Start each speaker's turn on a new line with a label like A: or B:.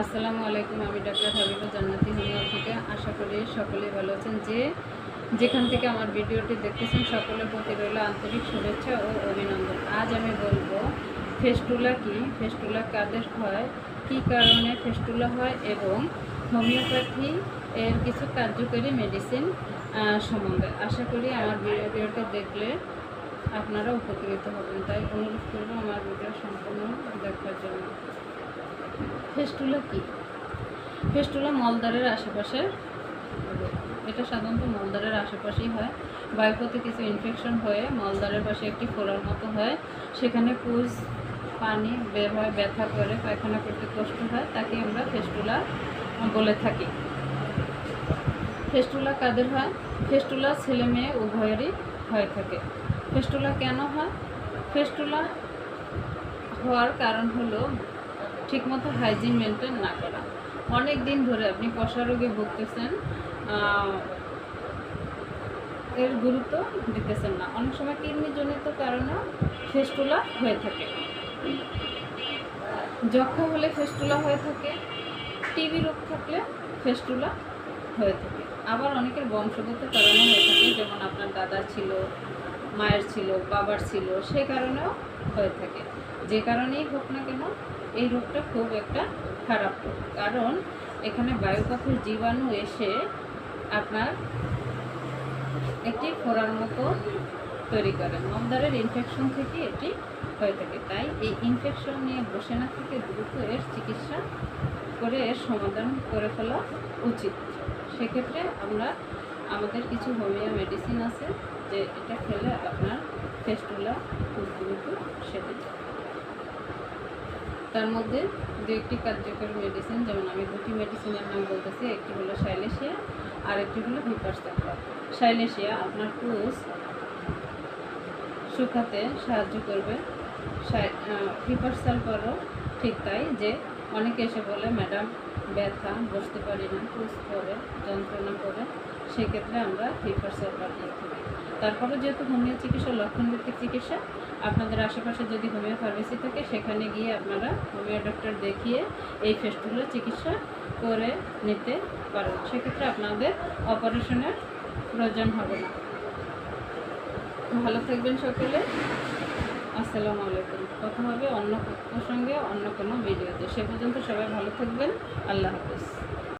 A: আসসালামু আলাইকুম, আমি ডাক্তার হাবিবা জান্নাতি হোমিও থেকে। আশা করি সকলেই ভালো আছেন। যে যেখান থেকে আমার ভিডিওটি দেখতেছেন, সকলের প্রতি রইল আন্তরিক শুভেচ্ছা ও অভিনন্দন। আজ আমি বলব, ফেস্টুলা কি? ফেস্টুলা কাদের হয়? কি কারণে ফেস্টুলা হয়? এবং হোমিওপ্যাথি এর কিছু কার্যকরী মেডিসিন সম্বন্ধে। আশা করি আমার ভিডিওটা দেখলে আপনারা উপকৃত হবেন। তাই অনুরোধ করব আমার ভিডিও সম্পূর্ণ দেখার জন্য। ফেস্টুলা কি? ফেস্টুলা মলদ্বারের আশেপাশে। এটা সাধারণত মলদ্বারের আশেপাশেই হয়। বায়ুপথে কিছু ইনফেকশন হয়ে মলদ্বারের পাশে একটি ফোড়ার মতো হয়। সেখানে পুজ, পানি বের হয় ব্যথা করে, পায়খানা করতে কষ্ট হয়। তাকে আমরা ফেস্টুলা বলে থাকি। ফেস্টুলা কাদের হয়? ফেস্টুলা ছেলে মেয়ে উভয়েরই হয়ে থাকে। ফেস্টুলা কেন হয়? ফেস্টুলা হওয়ার কারণ হলো ঠিকমতো হাইজিন মেনটেন না করা। অনেক দিন ধরে আপনি কষা রোগে ভুগতেছেন এর গুরুত্ব দিতেছেন না। অনেক সময় কিডনিজনিত কারণেও ফেস্টুলা হয়ে থাকে। যক্ষা হলে ফেস্টুলা হয়ে থাকে, টিবি রোগ থাকলে ফেস্টুলা হয়ে থাকে। আবার অনেকের বংশগত কারণে হয়ে থাকে, যেমন আপনার দাদা ছিল মায়ের ছিল, বাবার ছিল, সে কারণেও হয়ে থাকে। যে কারণেই হোক না কেন, এই রোগটা খুব একটা খারাপ রোগ। কারণ এখানে বায়ুপথের জীবাণু এসে আপনার একটি ফোড়ার মতো তৈরি করে। মমদারের ইনফেকশন থেকে এটি হয়ে থাকে। তাই এই ইনফেকশন নিয়ে বসে না থেকে দ্রুত এর চিকিৎসা করে এর সমাধান করে ফেলা উচিত। সেক্ষেত্রে আমরা আমাদের কিছু হোমিও মেডিসিন আছে যে এটা খেলে আপনার ফেস্টুলা দ্রুত সেরে যায়। তার মধ্যে দু একটি কার্যকরী মেডিসিন যেমন আমি দুটি মেডিসিনের নাম বলতেছি, একটি হলো সাইলেশিয়া আর একটি হলো হিপারস্টাফার সাইলেশিয়া আপনার পুষ শুকাতে সাহায্য করবে। হিপারসালফারও ঠিক তাই যে অনেকে এসে বলে, ম্যাডাম, ব্যথা, বসতে পারি না, পুষ করে যন্ত্রণা করে সেক্ষেত্রে আমরা হিপারসালফার দিয়ে থাকি। তারপরে যেহেতু হোমিও চিকিৎসা লক্ষণভিত্তিক চিকিৎসা, আপনাদের আশেপাশে যদি হোমিও ফার্মেসি থাকে, সেখানে গিয়ে আপনারা হোমিও ডক্টর দেখিয়ে এই ফেস্টুলার চিকিৎসা করে নিতে পারেন। সেক্ষেত্রে আপনাদের অপারেশনের প্রয়োজন হবে না। ভালো থাকবেন সকলে। আসসালামু আলাইকুম। কথা হবে অন্য প্রসঙ্গে, অন্য কোনো ভিডিওতে। সে পর্যন্ত সবাই ভালো থাকবেন। আল্লাহ হাফিজ।